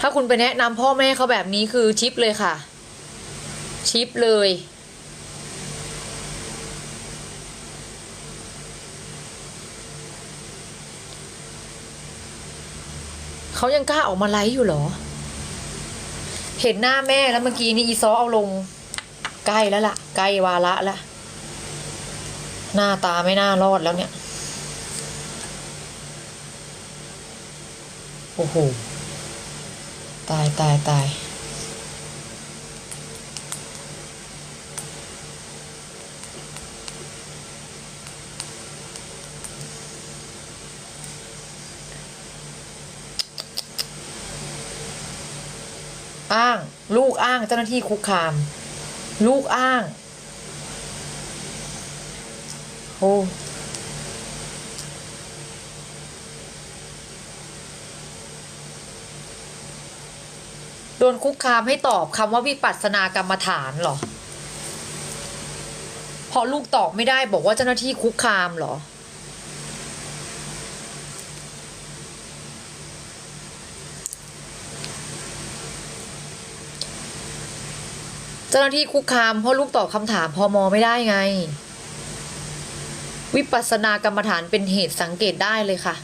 ถ้าคุณไปแนะนำพ่อแม่เขาแบบนี้คือชิปเลยค่ะ ชิปเลย เขายังกล้าออกมาไลฟ์อยู่หรอ เห็นหน้าแม่แล้วเมื่อกี้นี่อีซอเอาลง ใกล้แล้วล่ะ ใกล้วาระแล้วหน้าตาไม่น่ารอดแล้วเนี่ย โอ้โห ตายตายตายอ้าง ลูกอ้างเจ้าหน้าที่คุกคาม ลูกอ้าง โอ้ โดนคุกคามให้ตอบคำว่าวิปัสสนากรรมฐานเหรอ พอลูกตอบไม่ได้บอกว่าเจ้าหน้าที่คุกคามเหรอ เจ้าหน้าที่คุกคามเพราะลูกตอบคำถามพอมอไม่ได้ไง วิปัสสนากรรมฐานเป็นเหตุสังเกตได้เลยค่ะ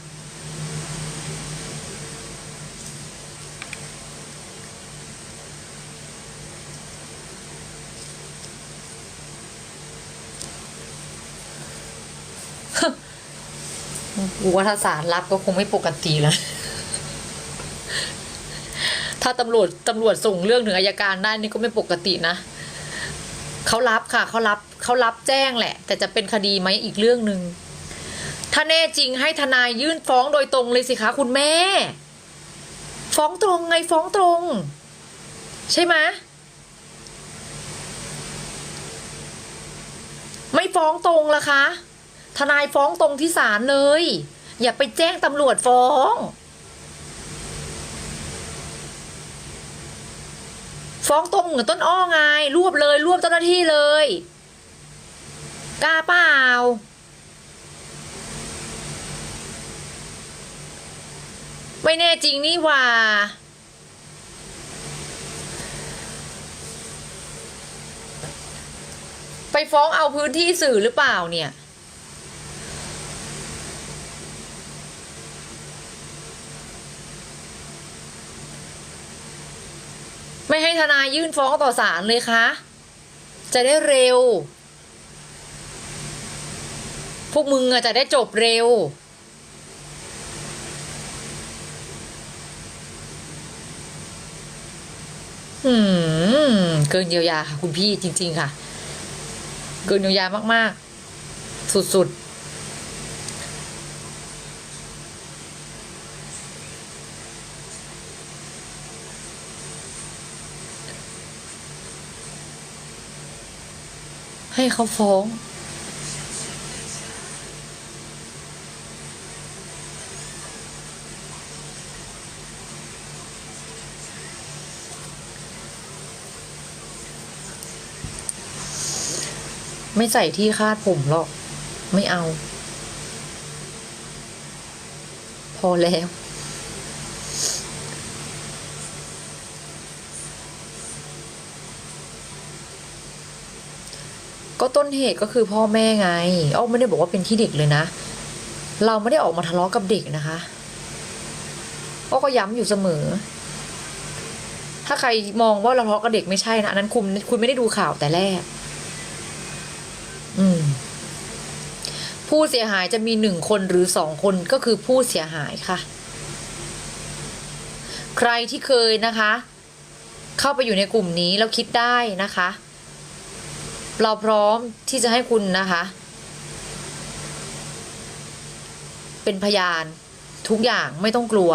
กูว่าถ้าสารรับก็คงไม่ปกติแล้ว ถ้าตำรวจตำรวจส่งเรื่องถึงอายการได้นี่ก็ไม่ปกตินะเขารับค่ะเขารับเขารับแจ้งแหละ แต่จะเป็นคดีไหมอีกเรื่องหนึ่งถ้าแน่จริงให้ทนายยื่นฟ้องโดยตรงเลยสิคะคุณแม่ ฟ้องตรงไงฟ้องตรง ใช่ไหมไม่ฟ้องตรงละคะ ทนายฟ้องตรงที่ศาลเลย อย่าไปแจ้งตำรวจฟ้อง ฟ้องตรงเหมือนต้นอ้อไงรวบเลยรวบเจ้าหน้าที่เลยกล้าเปล่าไม่แน่จริงนี่ว่า ไปฟ้องเอาพื้นที่สื่อหรือเปล่าเนี่ย ทนายยื่นฟ้องต่อศาลเลยคะ จะได้เร็ว พวกมึงอะจะได้จบเร็วอืม เกินเยียวยาค่ะ คุณพี่จริง ๆ ค่ะ เกินเยียวยามาก ๆ สุด ๆ ให้เขาฟ้อง ไม่ใส่ที่คาดผมหรอก ไม่เอา พอแล้ว ก็ต้นเหตุก็คือพ่อแม่ไงอ้อไม่ได้บอกว่าเป็นที่เด็กเลยนะ เราไม่ได้ออกมาทะเลาะกับเด็กนะคะอ้อก็ย้ำอยู่เสมอ ถ้าใครมองว่าเราทะเลาะกับเด็กไม่ใช่นะอันนั้นคุณคุณไม่ได้ดูข่าวแต่แรก อืม ผู้เสียหายจะมีหนึ่งคนหรือสองคนก็คือผู้เสียหายค่ะ ใครที่เคยนะคะ เข้าไปอยู่ในกลุ่มนี้แล้วคิดได้นะคะ เราพร้อมที่จะให้คุณนะคะ เป็นพยานทุกอย่างไม่ต้องกลัว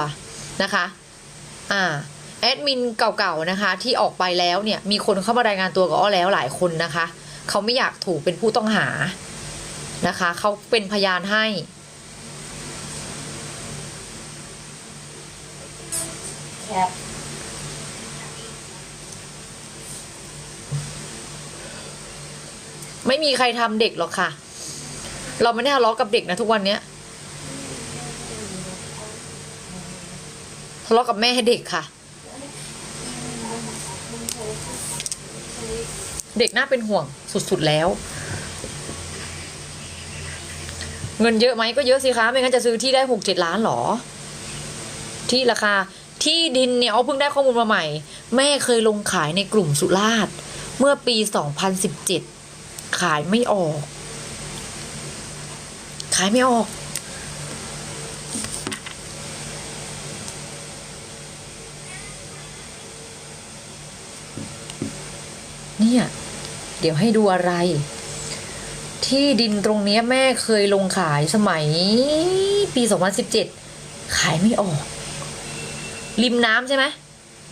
นะคะ อ่าแอดมินเก่าๆนะคะที่ออกไปแล้วเนี่ยมีคนเข้ามารายงานตัวกับอ้อแล้วหลายคนนะคะ เขาไม่อยากถูกเป็นผู้ต้องหานะคะ เขาเป็นพยานให้แไม่มีใครทำเด็กหรอกค่ะ เราไม่ได้ทะเลาะกับเด็กนะทุกวันเนี้ยทะเลาะกับแม่ให้เด็กค่ะ เด็กน่าเป็นห่วงสุดๆแล้ว เงินเยอะไหมก็เยอะสิคะไม่งั้นจะซื้อที่ได้หกเจ็ดล้านหรอ ที่ราคาที่ดินเนี่ยเอาเพิ่งได้ข้อมูลมาใหม่ แม่เคยลงขายในกลุ่มสุราษฎร์เมื่อปีสองพันสิบเจ็ด ขายไม่ออก ขายไม่ออก เนี่ย เดี๋ยวให้ดูอะไร ที่ดินตรงนี้แม่เคยลงขายสมัยปี 2017 ขายไม่ออก ริมน้ำใช่ไหม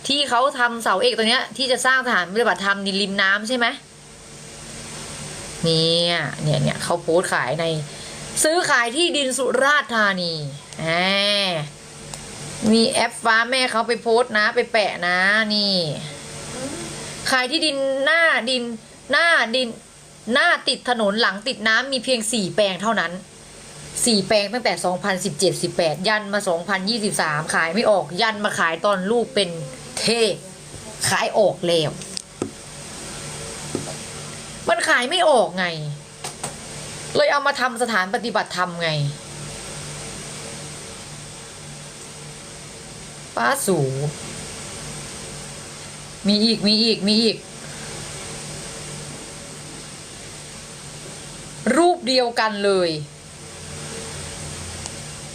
ที่เขาทำเสาเอกตัวเนี้ย ที่จะสร้างสถานปฏิบัติธรรมนี่ริมน้ำใช่ไหม เนี่ยเนี่ยเนี่ยเขาโพสขายใน ซื้อขายที่ดินสุราษฎร์ธานีแหมมีแอปฟ้าแม่เขาไปโพสนะ ไปแปะนะนี่ ขายที่ดินหน้าดินหน้าดิน หน้าติดถนนหลังติดน้ำมีเพียงสี่แปลงเท่านั้นสี่แปลงตั้งแต่ 2017 18 ยันมา 2023 ขายไม่ออกยันมาขายตอนลูกเป็นเทขายออกแล้ว ขายไม่ออกไง เลยเอามาทำสถานปฏิบัติธรรมไง ป้าสู มีอีกมีอีกมีอีก รูปเดียวกันเลย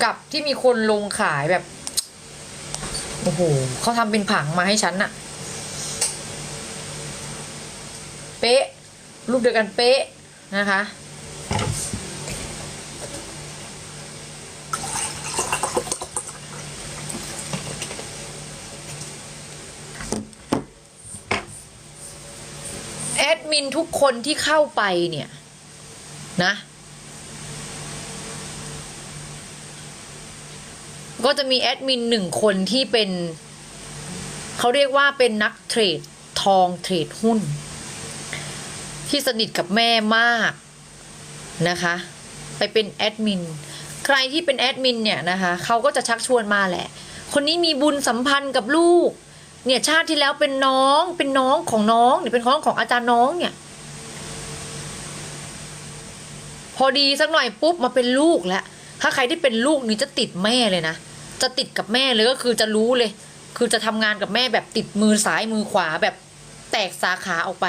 กับที่มีคนลงขายแบบ โอ้โหเขาทำเป็นผังมาให้ฉันน่ะเป๊ะ รูปเดียวกันเป๊ะนะคะ แอดมินทุกคนที่เข้าไปเนี่ย นะ ก็จะมีแอดมินหนึ่งคนที่เป็น เขาเรียกว่าเป็นนักเทรดทองเทรดหุ้น ที่สนิทกับแม่มากนะคะ ไปเป็นแอดมินใครที่เป็นแอดมินเนี่ยนะคะเขาก็จะชักชวนมาแหละ คนนี้มีบุญสัมพันธ์กับลูก เนี่ยชาติที่แล้วเป็นน้องเป็นน้องของน้องเนี่ยเป็นน้องของอาจารย์น้องเนี่ย พอดีสักหน่อยปุ๊บมาเป็นลูกแล้วถ้าใครที่เป็นลูกนี่จะติดแม่เลยนะจะติดกับแม่เลยก็คือจะรู้เลย คือจะทำงานกับแม่แบบติดมือซ้ายมือขวาแบบแตกสาขาออกไป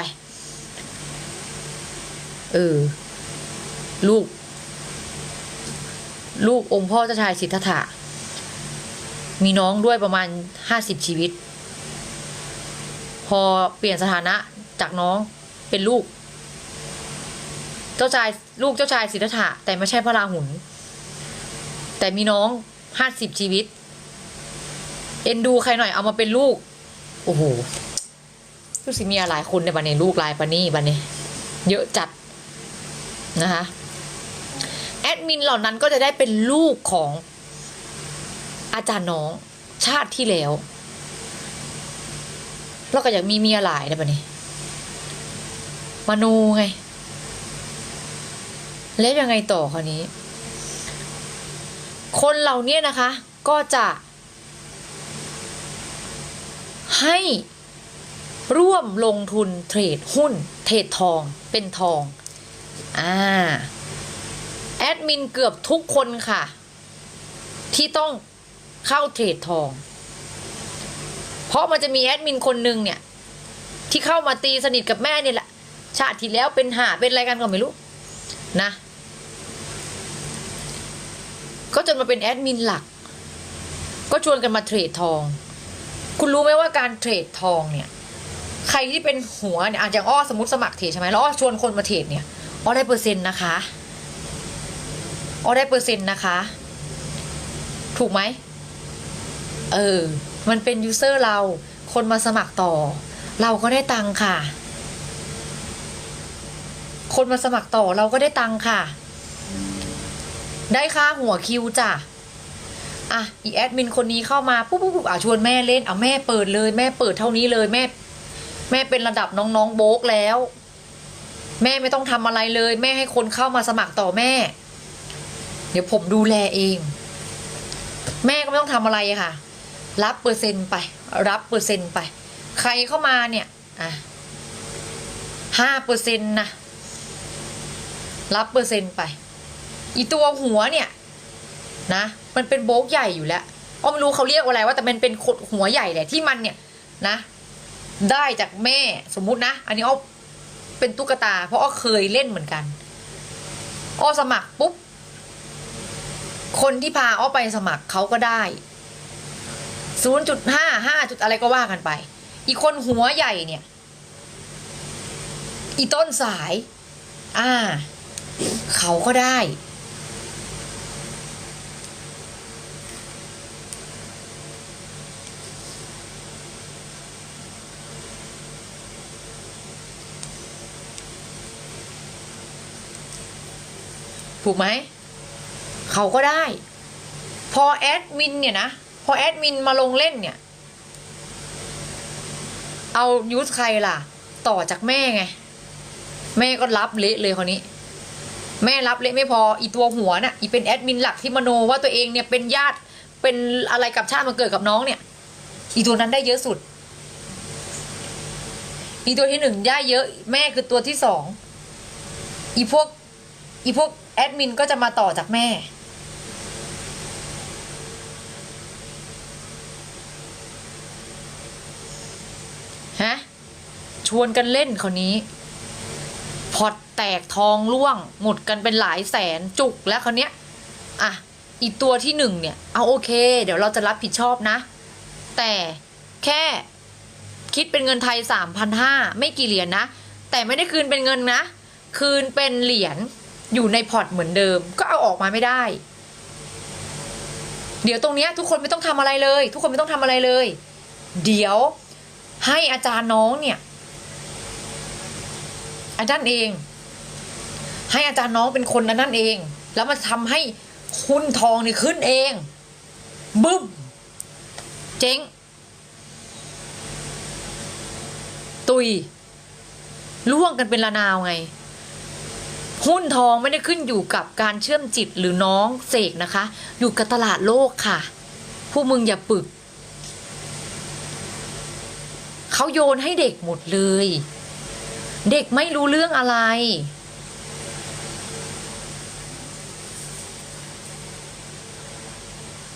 เออ ลูก ลูกองค์พ่อเจ้าชายสิทธัตถะ มีน้องด้วยประมาณห้าสิบชีวิต พอเปลี่ยนสถานะจากน้องเป็นลูก เจ้าชายลูกเจ้าชายสิทธัตถะแต่ไม่ใช่พระราหุลแต่มีน้องห้าสิบชีวิต เอ็นดูใครหน่อยเอามาเป็นลูก โอ้โหรู้สิมีหลายคนในบันนี้ลูกลายปานนี่บันนี้ เยอะจัด นะคะแอดมินเหล่านั้นก็จะได้เป็นลูกของอาจารย์น้องชาติที่แล้วแล้วก็อยากมีเมียหลายนะบันนี้มโนไง แล้วยังไงต่อคราวนี้ คนเหล่านี้นะคะ ก็จะให้ร่วมลงทุนเทรดหุ้น เทรดทองเป็นทอง อ่าแอดมินเกือบทุกคนค่ะ ที่ต้องเข้าเทรดทอง เพราะมันจะมีแอดมินคนหนึ่งเนี่ย ที่เข้ามาตีสนิทกับแม่เนี่ยแหละ ชาติที่แล้วเป็นหาเป็นอะไรกันก็ไม่รู้ นะ ก็จนมาเป็นแอดมินหลัก ก็ชวนกันมาเทรดทอง คุณรู้ไหมว่าการเทรดทองเนี่ย ใครที่เป็นหัวเนี่ยอาจจะอ้อสมมติสมัครเทรดใช่ไหมแล้วอ้อชวนคนมาเทรดเนี่ย อ้อได้เปอร์เซ็นต์นะคะอ้อได้เปอร์เซ็นต์นะคะ ถูกไหมเออ มันเป็นยูเซอร์เรา คนมาสมัครต่อ เราก็ได้ตังค่ะ คนมาสมัครต่อเราก็ได้ตังค่ะ ได้ค่าหัวคิวจ้ะอะอีแอดมินคนนี้เข้ามาปุ๊บปุ๊บปุ๊บอะชวนแม่เล่นเอาแม่เปิดเลย แม่เปิดเท่านี้เลยแม่ แม่เป็นระดับน้องๆโบกแล้ว แม่ไม่ต้องทำอะไรเลย แม่ให้คนเข้ามาสมัครต่อแม่ เดี๋ยวผมดูแลเอง แม่ก็ไม่ต้องทำอะไรค่ะ รับเปอร์เซ็นต์ไป รับเปอร์เซ็นต์ไป ใครเข้ามาเนี่ยอะห้าเปอร์เซ็นต์นะรับเปอร์เซ็นต์ไป อีตัวหัวเนี่ย นะ มันเป็นโบกใหญ่อยู่แล้วอ้อไม่รู้เขาเรียกว่าอะไรว่าแต่มันเป็นขดหัวใหญ่แหละที่มันเนี่ยนะ ได้จากแม่สมมุตินะ อันนี้อ้อ เป็นตุ๊กตา เพราะอ้อเคยเล่นเหมือนกันอ้อสมัครปุ๊บคนที่พาอ้อไปสมัครเขาก็ได้ศูนย์จุดห้าห้าจุดอะไรก็ว่ากันไป อีกคนหัวใหญ่เนี่ย อีต้นสาย อ่า เขาก็ได้ ถูกไหมเขาก็ได้ พอแอดมินเนี่ยนะพอแอดมินมาลงเล่นเนี่ย เอายูสใครล่ะ ต่อจากแม่ไง แม่ก็รับเละเลยคนนี้ แม่รับเละไม่พออีตัวหัวน่ะอีเป็นแอดมินหลักที่มโนว่าตัวเองเนี่ยเป็นญาติเป็นอะไรกับชาติมันเกิดกับน้องเนี่ย อีตัวนั้นได้เยอะสุด อีตัวที่หนึ่งได้เยอะ แม่คือตัวที่สองอีพวก อีพวก แอดมินก็จะมาต่อจากแม่ ฮะ ชวนกันเล่นคนนี้ พอร์ตแตกทองร่วง หมดกันเป็นหลายแสนจุกแล้วคนเนี้ย อะ อีกตัวที่หนึ่งเนี่ย เอาโอเค เดี๋ยวเราจะรับผิดชอบนะ แต่แค่คิดเป็นเงินไทยสามพันห้าไม่กี่เหรียญนะ แต่ไม่ได้คืนเป็นเงินนะ คืนเป็นเหรียญ อยู่ในพอร์ตเหมือนเดิม ก็เอาออกมาไม่ได้ เดี๋ยวตรงนี้ทุกคนไม่ต้องทำอะไรเลย ทุกคนไม่ต้องทำอะไรเลย เดี๋ยวให้อาจารย์น้องเนี่ย อาจารย์เอง ให้อาจารย์น้องเป็นคนอันนั้นเอง แล้วมันทำให้หุ้นทองนี่ขึ้นเองบึ้มเจ๊ง ตุยล่วงกันเป็นละนาวไง หุ้นทองไม่ได้ขึ้นอยู่กับการเชื่อมจิตหรือน้องเสกนะคะ อยู่กับตลาดโลกค่ะพวกมึงอย่าปึก เขาโยนให้เด็กหมดเลย เด็กไม่รู้เรื่องอะไร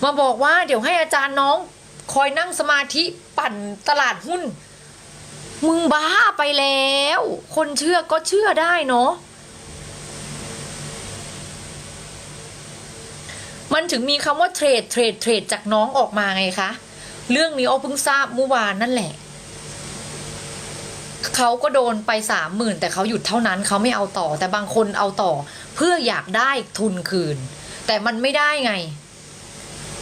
มาบอกว่าเดี๋ยวให้อาจารย์น้องคอยนั่งสมาธิปั่นตลาดหุ้น มึงบ้าไปแล้ว คนเชื่อก็เชื่อได้เนาะ มันถึงมีคำว่าเทรดเทรดเทรดจากน้องออกมาไงคะ เรื่องนี้อ้อเพิ่งทราบเมื่อวานนั่นแหละ เขาก็โดนไปสามหมื่นแต่เขาหยุดเท่านั้นเขาไม่เอาต่อ แต่บางคนเอาต่อ เพื่ออยากได้ทุนคืน แต่มันไม่ได้ไง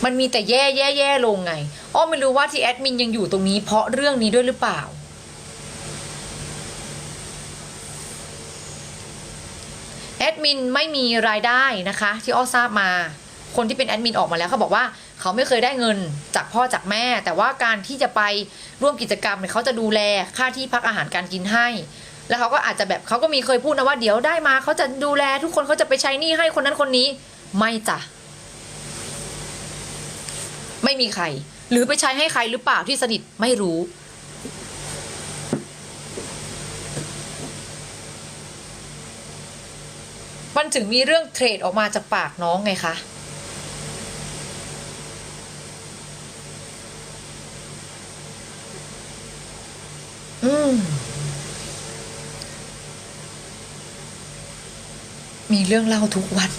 มันมีแต่แย่แย่แย่ลงไงอ้อไม่รู้ว่าที่แอดมินยังอยู่ตรงนี้เพราะเรื่องนี้ด้วยหรือเปล่าแอดมินไม่มีรายได้นะคะ ที่อ้อทราบมา คนที่เป็นแอดมินออกมาแล้วเขาบอกว่าเขาไม่เคยได้เงินจากพ่อจากแม่ แต่ว่าการที่จะไปร่วมกิจกรรมเนี่ยเขาจะดูแลค่าที่พักอาหารการกินให้ แล้วเขาก็อาจจะแบบเขาก็มีเคยพูดนะว่าเดี๋ยวได้มาเขาจะดูแลทุกคนเขาจะไปใช้หนี้ให้คนนั้นคนนี้ไม่จ้ะไม่มีใคร หรือไปใช้ให้ใครหรือเปล่าที่สนิทไม่รู้ มันถึงมีเรื่องเทรดออกมาจากปากน้องไงคะ มีเรื่องเล่าทุกวัน